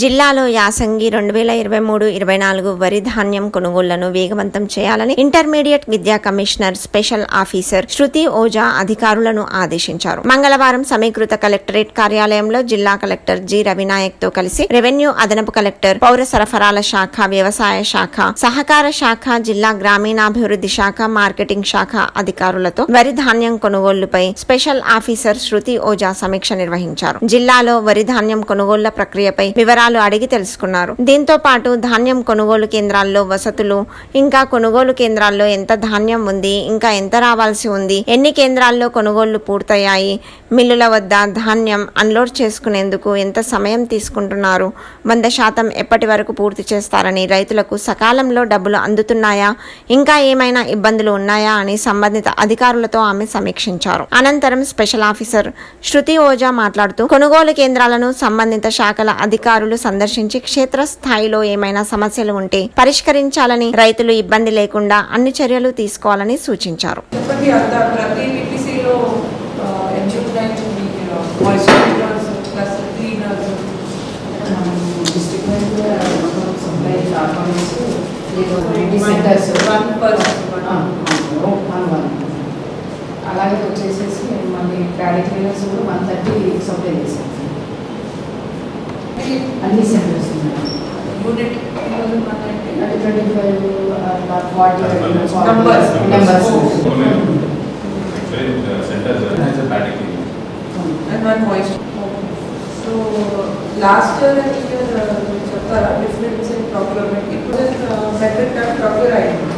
జిల్లాలో యాసంగి రెండు వేల ఇరవై మూడు ఇరవై నాలుగు వరి ధాన్యం కొనుగోళ్ళను వేగవంతం చేయాలని ఇంటర్మీడియట్ విద్యా commissioner special officer Shruti Ojha అధికారులను ఆదేశించారు. మంగళవారం సమీకృత కలెక్టరేట్ కార్యాలయంలో జిల్లా కలెక్టర్ జి రవినాయక్తో కలిసి రెవెన్యూ అదనపు కలెక్టర్ పౌర సరఫరాల శాఖ వ్యవసాయ శాఖ సహకార శాఖ జిల్లా గ్రామీణాభివృద్ధి శాఖ మార్కెటింగ్ శాఖ అధికారులతో వరి ధాన్యం కొనుగోళ్ళపై స్పెషల్ ఆఫీసర్ శృతి ఓజా సమీక్ష నిర్వహించారు. జిల్లాలో వరి ధాన్యం కొనుగోళ్ళ ప్రక్రియపై వివరాలు అడిగి తెలుసుకున్నారు. దీంతో పాటు ధాన్యం కొనుగోలు కేంద్రాల్లో వసతులు ఇంకా కొనుగోలు కేంద్రాల్లో ఎంత ధాన్యం ఉంది ఇంకా ఎంత రావాల్సి ఉంది ఎన్ని కేంద్రాల్లో కొనుగోళ్ళు పూర్తయ్యాయి మిల్లుల వద్ద ధాన్యం అన్లోడ్ చేసుకునేందుకు ఎంత సమయం తీసుకుంటున్నారు వంద శాతం ఎప్పటి వరకు పూర్తి చేస్తారని రైతులకు సకాలంలో డబ్బులు అందుతున్నాయా ఇంకా ఏమైనా ఇబ్బందులు ఉన్నాయా అని సంబంధిత అధికారులతో ఆమె సమీక్షించారు. అనంతరం స్పెషల్ ఆఫీసర్ శృతి ఓజా మాట్లాడుతూ కొనుగోలు కేంద్రాలను సంబంధిత శాఖల అధికారులు సందర్శించి క్షేత్రస్థాయిలో ఏమైనా సమస్యలు ఉంటే పరిష్కరించాలని రైతులు ఇబ్బంది లేకుండా అన్ని చర్యలు తీసుకోవాలని సూచించారు. అలాగే వచ్చేసేసి మళ్ళీ ప్యాడీ క్లీనర్స్ కూడా వన్ థర్టీ సప్లై చేశాం అన్ని సెంటర్స్ ఉన్నాయి యూనిట్ అంటే twenty five forty Numbers. Numbers centre has a paddock area. And one moisture so last year and year చెప్తారా డిఫరెన్స్ ఇన్ ప్రొక్యూర్మెంట్ ఇప్పుడు మెథడ్ టైం ప్రొక్యూర్ అయింది